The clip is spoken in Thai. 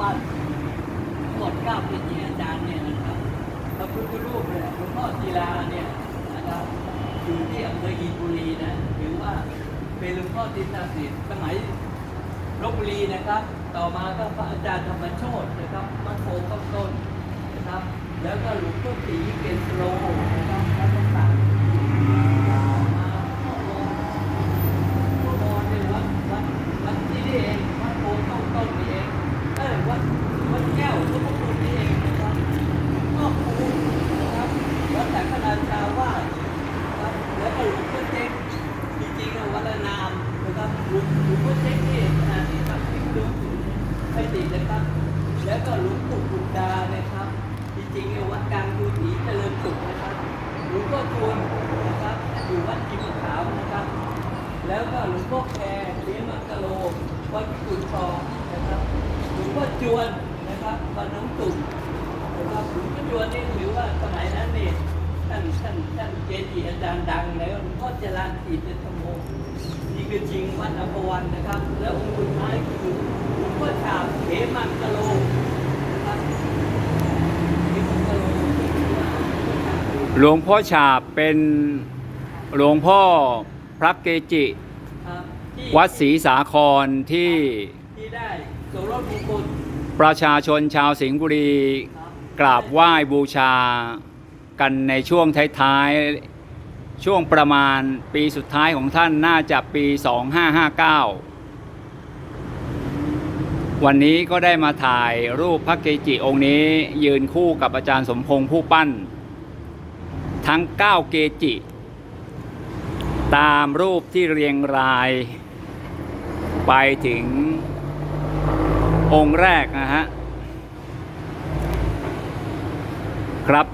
ปั้นทั้งหมดเก้าเป็นที่อาจารย์เนี่ยนะครับพระพุทธรูปเนี่ยหลวงพ่อศิลาเนี่ยนะครับอยู่ที่อำเภออินบุรีนะถือว่าเป็นหลวงพ่อตินสิทธิ์สมัยลบบุรีนะครับ ต่อมาก็พระอาจารย์ธรรมโชตนะครับมัดโพข้างต้นนะครับ แล้วก็หลวงพ่อศรีเป็นโลนะครับแล้วก็ต่างต่อมาพ่อโมพ่อโมเนี่ยวัดวัดวัดที่นี่เองวัดโพข้างต้นนี่เองเออวัดวัดแก้วหลวงพ่อคุณนี่เองนะครับพ่อครูนะครับวัดแต่ขนาดชาวว่าสนะครับแล้วก็หลวงพ่อเจ๊ก จริงๆอะวัดนามนะครับหลวงหลวงพ่อเจ๊กนี่ขณะที่ทำพิธีให้ติดนะครับ แล้ว ก็หลวงปู่บุตดานะครับ จริงๆวัดกลางดูถีเจริญสุขนะครับหลวงพ่อทูลนะครับอยู่วัดจิมขาวนะครับ แล้วก็หลวงพ่อแพรเลี้ยงมังกะโลวัดพิกุลทองนะครับหลวงพ่อจวนนะครับวัดหน้องตุ่มนะครับหลวงพ่อจวนนี่ถือว่าสมัยนั้นเนี่ยท่านท่านท่านเกจิอาจารย์ดังแล้วหลวงพ่อจรัญติเตธรรมโมนี่คือจริงวัดอัมพวันนะครับ แล้วองค์สุดท้ายคือหลวงพ่อฉาบเขมังกะโลนะครับเขมังกะโลที่ว่า หลวงพ่อฉาบหลวงพ่อฉาบเป็นหลวงพ่อพระเกจิ ครับที่วัดศรีสาครที่ที่ได้โสรสมงคลประชาชนชาวสิงห์บุรี ครับกราบไหว้บูชากันในช่วงท้ายๆ ช่วงประมาณปีสุดท้ายของท่านน่าจะปี 2559 วันนี้ก็ได้มาถ่ายรูปพระเกจิองค์นี้ยืนคู่กับอาจารย์สมพงษ์ผู้ปั้น ทั้ง 9 เกจิ ตามรูปที่เรียงราย ไปถึงองค์แรกนะฮะ ครับ